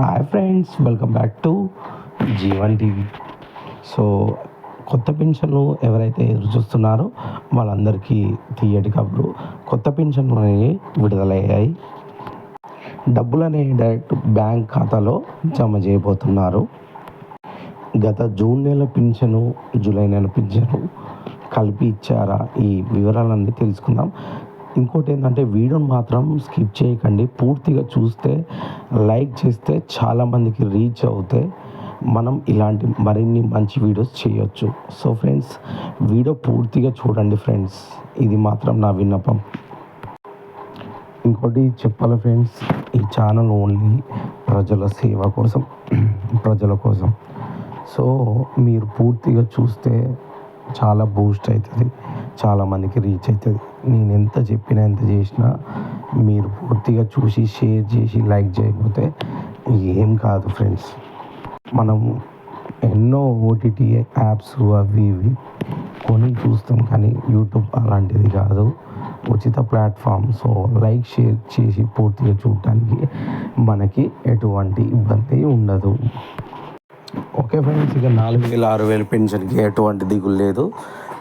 Hi friends welcome back to Jeevan TV so కొత్త పెన్షన్లు ఎవరైతే ఎదురు చూస్తున్నారో వాళ్ళందరికీ తీయటి కబురు కొత్త పెన్షన్లు అనేవి విడుదలయ్యాయి. డబ్బులు అనేవి డైరెక్ట్ బ్యాంక్ ఖాతాలో జమ చేయబోతున్నారు. గత జూన్ నెల పింఛను జూలై నెల పింఛను కలిపి ఇచ్చారా? ఈ వివరాలన్నీ తెలుసుకుందాం. ఇంకోటి ఏంటంటే వీడియోని మాత్రం స్కిప్ చేయకండి. పూర్తిగా చూస్తే లైక్ చేస్తే చాలామందికి రీచ్ అవుతే మనం ఇలాంటి మరిన్ని మంచి వీడియోస్ చేయొచ్చు. సో ఫ్రెండ్స్ వీడియో పూర్తిగా చూడండి ఫ్రెండ్స్. ఇది మాత్రం నా విన్నపం. ఇంకోటి చెప్పాలి ఫ్రెండ్స్ ఈ ఛానల్ ఓన్లీ ప్రజల సేవ కోసం ప్రజల కోసం. సో మీరు పూర్తిగా చూస్తే చాలా బూస్ట్ అవుతుంది. చాలామందికి రీచ్ అవుతుంది నేను ఎంత చెప్పినా ఎంత చేసినా మీరు పూర్తిగా చూసి షేర్ చేసి లైక్ చేయకపోతే ఏం కాదు ఫ్రెండ్స్ మనం ఎన్నో ఓటీటీ యాప్స్ అవి ఇవి కొని చూస్తాం కానీ యూట్యూబ్ అలాంటిది కాదు. ఉచిత ప్లాట్ఫామ్ సో లైక్ షేర్ చేసి పూర్తిగా చూడటానికి మనకి ఎటువంటి ఇబ్బంది ఉండదు. ఓకే ఫ్రెండ్స్ ఇక నాలుగు వేల ఆరు వేల పెన్షన్కి ఎటువంటి దిగులు లేదు.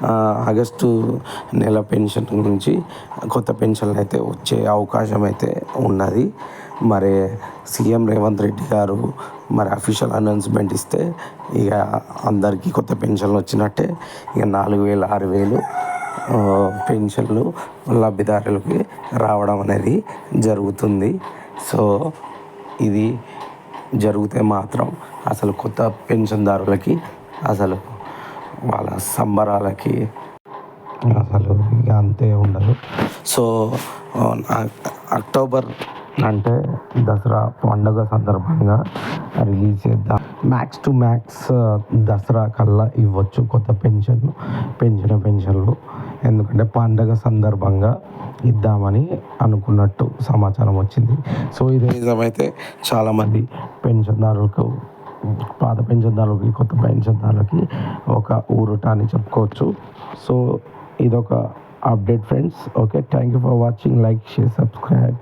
ఆగస్టు నెల పెన్షన్ నుంచి కొత్త పెన్షన్లు అయితే వచ్చే అవకాశం అయితే ఉన్నది. మరి సీఎం రేవంత్ రెడ్డి గారు మరి అఫీషియల్ అనౌన్స్మెంట్ ఇస్తే ఇక అందరికీ కొత్త పెన్షన్లు వచ్చినట్టే ఇక నాలుగు వేలు ఆరు వేలు పెన్షన్లు లబ్ధిదారులకి రావడం అనేది జరుగుతుంది. సో ఇది జరిగితే మాత్రం అసలు కొత్త పెన్షన్దారులకి అసలు వాళ్ళ సంబరాలకి అసలు ఇక అంతే ఉండదు. సో అక్టోబర్ అంటే దసరా పండుగ సందర్భంగా రిలీజ్ చేద్దాం. మ్యాక్స్ టు మ్యాక్స్ దసరా కల్లా ఇవ్వచ్చు కొత్త పెన్షన్ పెంచిన పెన్షన్లు. ఎందుకంటే పండగ సందర్భంగా ఇద్దామని అనుకున్నట్టు సమాచారం వచ్చింది. సో ఇది నిజమైతే చాలామంది పెన్షన్దారులకు పాత పెన్షన్దారులకి కొత్త పెన్షన్దారులకి ఒక ఊరుట అని చెప్పుకోవచ్చు. సో ఇదొక update friends. Okay thank you for watching. Like share subscribe.